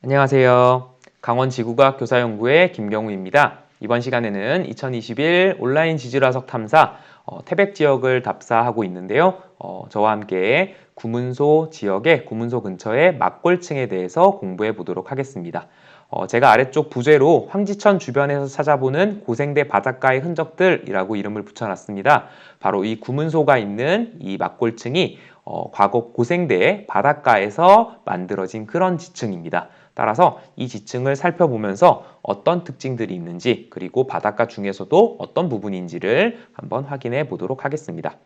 안녕하세요. 강원지구과학 교사연구의 김경우입니다. 이번 시간에는 2021 온라인 지질화석 탐사 어, 태백 지역을 답사하고 있는데요. 어, 저와 함께 구문소 지역의 구문소 근처의 막골층에 대해서 공부해 보도록 하겠습니다. 어, 제가 아래쪽 부제로 황지천 주변에서 찾아보는 고생대 바닷가의 흔적들이라고 이름을 붙여놨습니다. 바로 이 구문소가 있는 이 막골층이 어, 과거 고생대 바닷가에서 만들어진 그런 지층입니다. 따라서 이 지층을 살펴보면서 어떤 특징들이 있는지 그리고 바닷가 중에서도 어떤 부분인지를 한번 확인해 보도록 하겠습니다.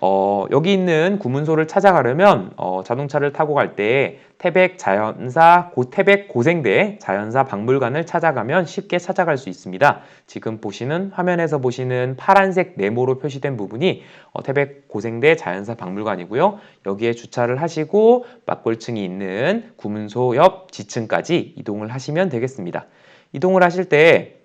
어, 여기 있는 구문소를 찾아가려면 어, 자동차를 타고 갈 때 태백 자연사 고, 태백 고생대 자연사 박물관을 찾아가면 쉽게 찾아갈 수 있습니다. 지금 보시는 화면에서 보시는 파란색 네모로 표시된 부분이 어, 태백 고생대 자연사 박물관이고요. 여기에 주차를 하시고 막골층이 있는 구문소 옆 지층까지 이동을 하시면 되겠습니다. 이동을 하실 때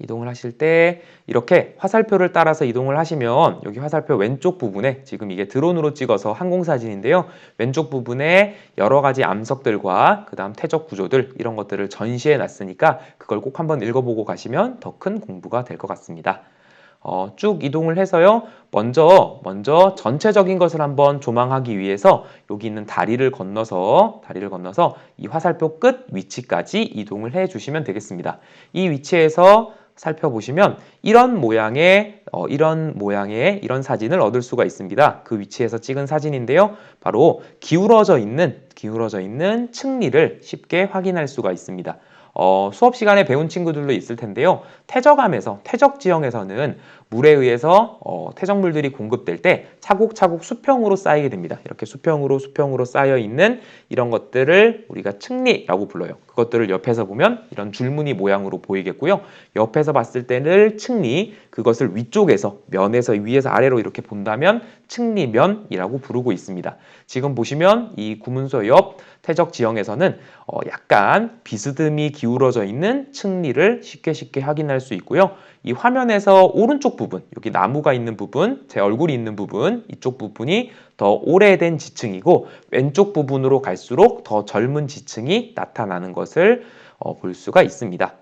이동을 하실 때 이렇게 화살표를 따라서 이동을 하시면 여기 화살표 왼쪽 부분에 지금 이게 드론으로 찍어서 항공사진인데요. 왼쪽 부분에 여러 가지 암석들과 그 다음 태적 구조들 이런 것들을 전시해 놨으니까 그걸 꼭 한번 읽어보고 가시면 더 큰 공부가 될 것 같습니다. 어, 쭉 이동을 해서요. 먼저 먼저 전체적인 것을 한번 조망하기 위해서 여기 있는 다리를 건너서 다리를 건너서 이 화살표 끝 위치까지 이동을 해 주시면 되겠습니다. 이 위치에서 살펴보시면 이런 모양의 어, 이런 모양의 이런 사진을 얻을 수가 있습니다. 그 위치에서 찍은 사진인데요. 바로 기울어져 있는 기울어져 있는 층리를 쉽게 확인할 수가 있습니다. 어, 수업 시간에 배운 친구들도 있을 텐데요. 태적암에서 태적 지형에서는 물에 의해서 어, 태적물들이 공급될 때 차곡차곡 수평으로 쌓이게 됩니다. 이렇게 수평으로 수평으로 쌓여 있는 이런 것들을 우리가 층리라고 불러요. 그것들을 옆에서 보면 이런 줄무늬 모양으로 보이겠고요. 옆에서 봤을 때는 층리, 그것을 위쪽에서 면에서 위에서 아래로 이렇게 본다면 층리면이라고 부르고 있습니다. 지금 보시면 이 구문서 옆 태적 지형에서는 어, 약간 비스듬히 기울어져 있는 층리를 쉽게 쉽게 확인할 수 있고요. 이 화면에서 오른쪽 부분, 여기 나무가 있는 부분, 제 얼굴이 있는 부분, 이쪽 부분이 더 오래된 지층이고 왼쪽 부분으로 갈수록 더 젊은 지층이 나타나는 것을 어, 볼 수가 있습니다.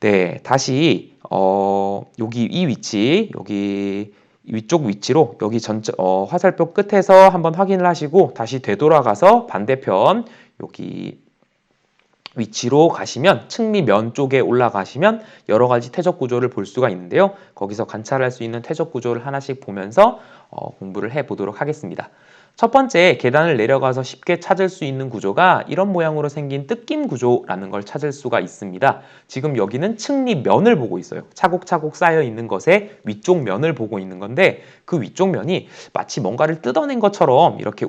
네, 다시 어, 여기 이 위치, 여기 위쪽 위치로 여기 전체 어, 화살표 끝에서 한번 확인을 하시고 다시 되돌아가서 반대편 여기 위치로 가시면 측리면 쪽에 올라가시면 여러 가지 태적 구조를 볼 수가 있는데요. 거기서 관찰할 수 있는 태적 구조를 하나씩 보면서 어, 공부를 해 보도록 하겠습니다. 첫 번째 계단을 내려가서 쉽게 찾을 수 있는 구조가 이런 모양으로 생긴 뜯김 구조라는 걸 찾을 수가 있습니다. 지금 여기는 층리 면을 보고 있어요. 차곡차곡 쌓여 있는 것의 위쪽 면을 보고 있는 건데 그 위쪽 면이 마치 뭔가를 뜯어낸 것처럼 이렇게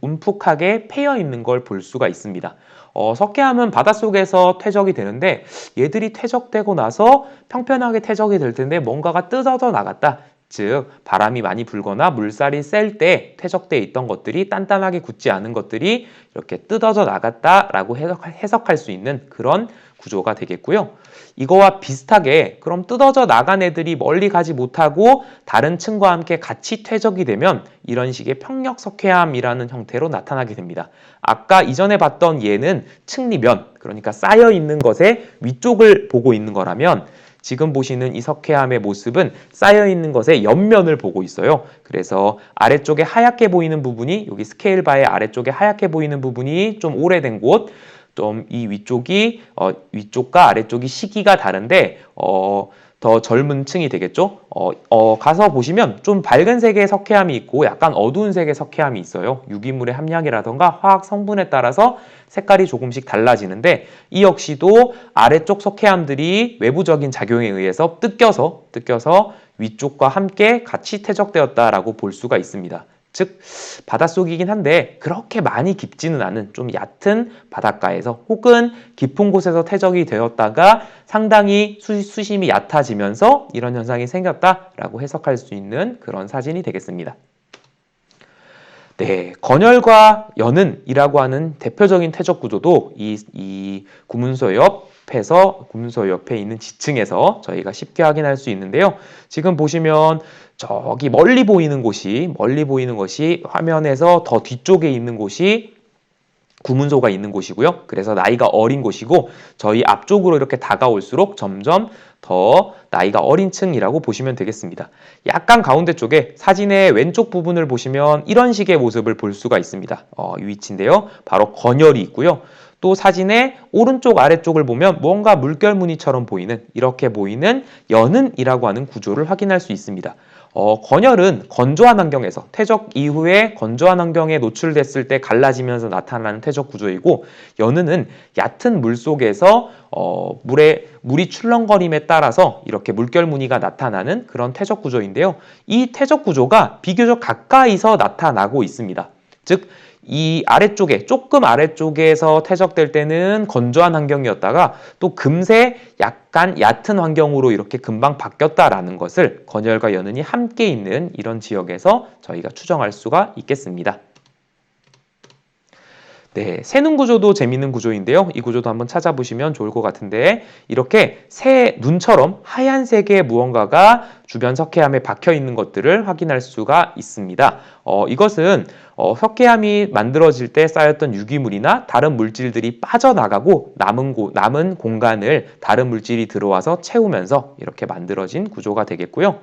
움푹하게 패여 있는 걸 볼 수가 있습니다. 어, 석회암은 바닷속에서 퇴적이 되는데 얘들이 퇴적되고 나서 평평하게 퇴적이 될 텐데 뭔가가 뜯어져 나갔다. 즉 바람이 많이 불거나 물살이 셀 때 퇴적돼 있던 것들이 단단하게 굳지 않은 것들이 이렇게 뜯어져 나갔다라고 해석할 수 있는 그런 구조가 되겠고요. 이거와 비슷하게 그럼 뜯어져 나간 애들이 멀리 가지 못하고 다른 층과 함께 같이 퇴적이 되면 이런 식의 평력 석회암이라는 형태로 나타나게 됩니다. 아까 이전에 봤던 얘는 층리면 그러니까 쌓여 있는 것의 위쪽을 보고 있는 거라면 지금 보시는 이 석회암의 모습은 쌓여 있는 것의 옆면을 보고 있어요. 그래서 아래쪽에 하얗게 보이는 부분이 여기 스케일 바의 아래쪽에 하얗게 보이는 부분이 좀 오래된 곳, 좀 이 위쪽이 어, 위쪽과 아래쪽이 시기가 다른데 어, 더 젊은 층이 되겠죠. 어, 어, 가서 보시면 좀 밝은 색의 석회암이 있고 약간 어두운 색의 석회암이 있어요. 유기물의 함량이라던가 화학 성분에 따라서 색깔이 조금씩 달라지는데 이 역시도 아래쪽 석회암들이 외부적인 작용에 의해서 뜯겨서 뜯겨서 위쪽과 함께 같이 퇴적되었다라고 볼 수가 있습니다. 즉 바닷속이긴 한데 그렇게 많이 깊지는 않은 좀 얕은 바닷가에서 혹은 깊은 곳에서 퇴적이 되었다가 상당히 수, 수심이 얕아지면서 이런 현상이 생겼다라고 해석할 수 있는 그런 사진이 되겠습니다. 네, 건열과 연은이라고 하는 대표적인 퇴적 구조도 이, 이 구문소 옆 에서 구문소 옆에 있는 지층에서 저희가 쉽게 확인할 수 있는데요. 지금 보시면 저기 멀리 보이는 곳이 멀리 보이는 것이 화면에서 더 뒤쪽에 있는 곳이 구문소가 있는 곳이고요. 그래서 나이가 어린 곳이고 저희 앞쪽으로 이렇게 다가올수록 점점 더 나이가 어린 층이라고 보시면 되겠습니다. 약간 가운데 쪽에 사진의 왼쪽 부분을 보시면 이런 식의 모습을 볼 수가 있습니다. 어, 이 위치인데요. 바로 건열이 있고요. 또 사진의 오른쪽 아래쪽을 보면 뭔가 물결 무늬처럼 보이는 이렇게 보이는 연은이라고 하는 구조를 확인할 수 있습니다. 어, 건열은 건조한 환경에서 퇴적 이후에 건조한 환경에 노출됐을 때 갈라지면서 나타나는 퇴적 구조이고 연은은 얕은 물 속에서 어, 물에 물이 출렁거림에 따라서 이렇게 물결 무늬가 나타나는 그런 퇴적 구조인데요. 이 퇴적 구조가 비교적 가까이서 나타나고 있습니다. 즉, 이 아래쪽에 조금 아래쪽에서 퇴적될 때는 건조한 환경이었다가 또 금세 약간 얕은 환경으로 이렇게 금방 바뀌었다라는 것을 건열과 연은이 함께 있는 이런 지역에서 저희가 추정할 수가 있겠습니다. 네, 새눈 구조도 재밌는 구조인데요. 이 구조도 한번 찾아보시면 좋을 것 같은데 이렇게 새 눈처럼 하얀색의 무언가가 주변 석회암에 박혀 있는 것들을 확인할 수가 있습니다. 어, 이것은 어, 석회암이 만들어질 때 쌓였던 유기물이나 다른 물질들이 빠져나가고 남은, 고, 남은 공간을 다른 물질이 들어와서 채우면서 이렇게 만들어진 구조가 되겠고요.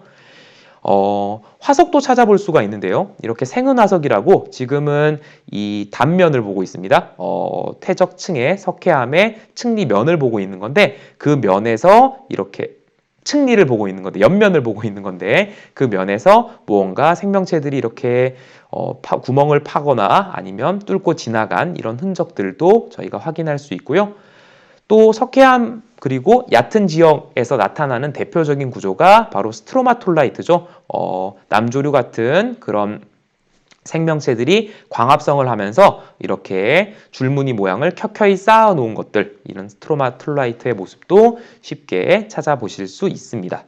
어, 화석도 찾아볼 수가 있는데요. 이렇게 생은화석이라고 지금은 이 단면을 보고 있습니다. 어, 태적층의 석회암의 층리면을 보고 있는 건데 그 면에서 이렇게 층리를 보고 있는 건데 옆면을 보고 있는 건데 그 면에서 무언가 생명체들이 이렇게 어, 파, 구멍을 파거나 아니면 뚫고 지나간 이런 흔적들도 저희가 확인할 수 있고요. 또 석회암 그리고 얕은 지역에서 나타나는 대표적인 구조가 바로 스트로마톨라이트죠. 어, 남조류 같은 그런 생명체들이 광합성을 하면서 이렇게 줄무늬 모양을 켜켜이 쌓아 놓은 것들 이런 스트로마톨라이트의 모습도 쉽게 찾아보실 수 있습니다.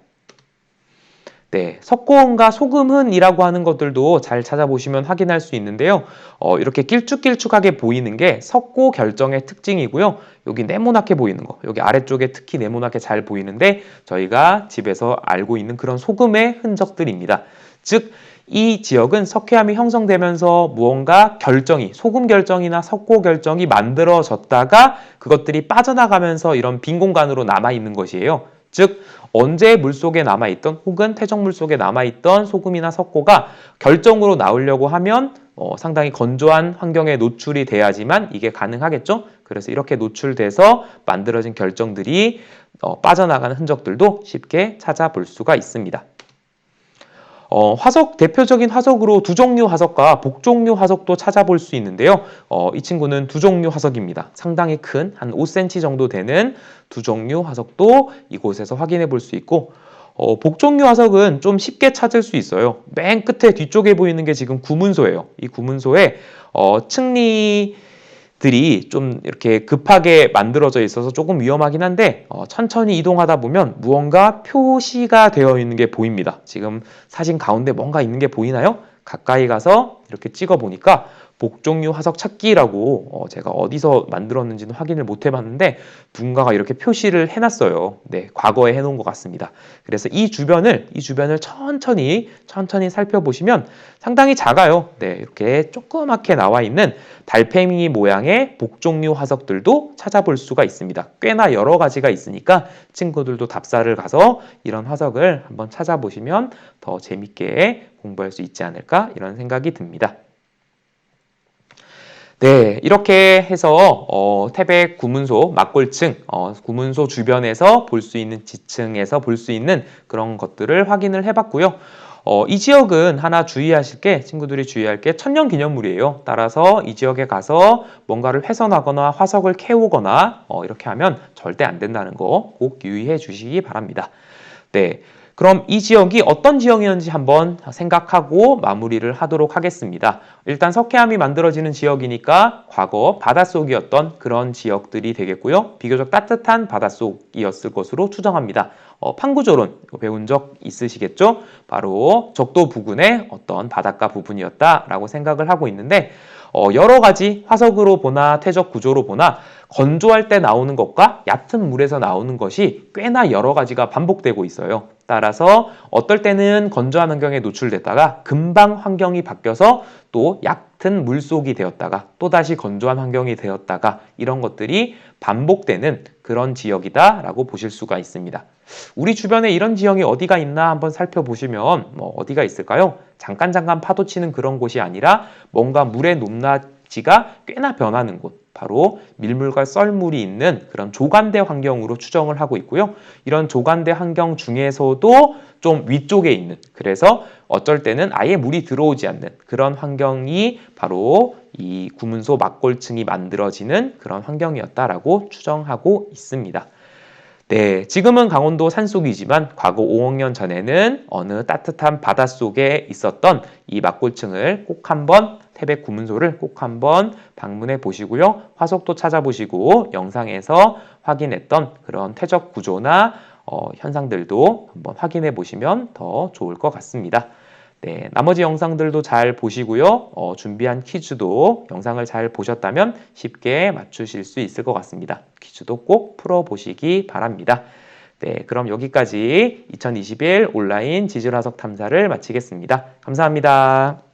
네, 석고원과 소금흔이라고 하는 것들도 잘 찾아보시면 확인할 수 있는데요. 어, 이렇게 길쭉길쭉하게 보이는 게 석고 결정의 특징이고요. 여기 네모나게 보이는 거, 여기 아래쪽에 특히 네모나게 잘 보이는데 저희가 집에서 알고 있는 그런 소금의 흔적들입니다. 즉, 이 지역은 석회암이 형성되면서 무언가 결정이, 소금 결정이나 석고 결정이 만들어졌다가 그것들이 빠져나가면서 이런 빈 공간으로 남아있는 것이에요. 즉 언제 물속에 남아있던 혹은 퇴적물 속에 남아있던 소금이나 석고가 결정으로 나오려고 하면 어, 상당히 건조한 환경에 노출이 돼야지만 이게 가능하겠죠. 그래서 이렇게 노출돼서 만들어진 결정들이 어, 빠져나가는 흔적들도 쉽게 찾아볼 수가 있습니다. 어, 화석 대표적인 화석으로 두 종류 화석과 복종류 화석도 찾아볼 수 있는데요. 어, 이 친구는 두 종류 화석입니다. 상당히 큰 한 5cm 정도 되는 두 종류 화석도 이곳에서 확인해 볼 수 있고 어, 복종류 화석은 좀 쉽게 찾을 수 있어요. 맨 끝에 뒤쪽에 보이는 게 지금 구문소예요. 이 구문소에 어, 층리 들이 좀 이렇게 급하게 만들어져 있어서 조금 위험하긴 한데 어, 천천히 이동하다 보면 무언가 표시가 되어 있는 게 보입니다. 지금 사진 가운데 뭔가 있는 게 보이나요? 가까이 가서 이렇게 찍어 보니까 복종류 화석 찾기라고 어 제가 어디서 만들었는지는 확인을 못 해봤는데 누군가가 이렇게 표시를 해놨어요. 네, 과거에 해놓은 것 같습니다. 그래서 이 주변을 이 주변을 천천히 천천히 살펴보시면 상당히 작아요. 네, 이렇게 조그맣게 나와 있는 달팽이 모양의 복종류 화석들도 찾아볼 수가 있습니다. 꽤나 여러 가지가 있으니까 친구들도 답사를 가서 이런 화석을 한번 찾아보시면 더 재밌게 공부할 수 있지 않을까 이런 생각이 듭니다. 네, 이렇게 해서 어, 태백 구문소 막골층, 어, 구문소 주변에서 볼 수 있는 지층에서 볼 수 있는 그런 것들을 확인을 해봤고요. 어, 이 지역은 하나 주의하실 게 친구들이 주의할 게 천년 기념물이에요. 따라서 이 지역에 가서 뭔가를 훼손하거나 화석을 캐오거나 어, 이렇게 하면 절대 안 된다는 거 꼭 유의해 주시기 바랍니다. 네. 그럼 이 지역이 어떤 지역이었는지 한번 생각하고 마무리를 하도록 하겠습니다. 일단 석회암이 만들어지는 지역이니까 과거 바닷속이었던 그런 지역들이 되겠고요. 비교적 따뜻한 바닷속이었을 것으로 추정합니다. 어, 판구조론 배운 적 있으시겠죠? 바로 적도 부근의 어떤 바닷가 부분이었다라고 생각을 하고 있는데 어, 여러 가지 화석으로 보나 퇴적 구조로 보나 건조할 때 나오는 것과 얕은 물에서 나오는 것이 꽤나 여러 가지가 반복되고 있어요. 따라서 어떨 때는 건조한 환경에 노출됐다가 금방 환경이 바뀌어서 또 얕은 물속이 되었다가 또다시 건조한 환경이 되었다가 이런 것들이 반복되는 그런 지역이다라고 보실 수가 있습니다. 우리 주변에 이런 지형이 어디가 있나 한번 살펴보시면 뭐 어디가 있을까요? 잠깐 잠깐 파도 치는 그런 곳이 아니라 뭔가 물의 높낮이가 꽤나 변하는 곳 바로 밀물과 썰물이 있는 그런 조간대 환경으로 추정을 하고 있고요. 이런 조간대 환경 중에서도 좀 위쪽에 있는 그래서 어쩔 때는 아예 물이 들어오지 않는 그런 환경이 바로 이 구문소 막골층이 만들어지는 그런 환경이었다라고 추정하고 있습니다. 네, 지금은 강원도 산속이지만 과거 5억 년 전에는 어느 따뜻한 바닷속에 있었던 이 막골층을 꼭 한번 태백 구문소를 꼭 한번 방문해 보시고요. 화석도 찾아보시고 영상에서 확인했던 그런 퇴적 구조나 어, 현상들도 한번 확인해 보시면 더 좋을 것 같습니다. 네, 나머지 영상들도 잘 보시고요. 어, 준비한 퀴즈도 영상을 잘 보셨다면 쉽게 맞추실 수 있을 것 같습니다. 퀴즈도 꼭 풀어보시기 바랍니다. 네, 그럼 여기까지 2021 온라인 지질화석 탐사를 마치겠습니다. 감사합니다.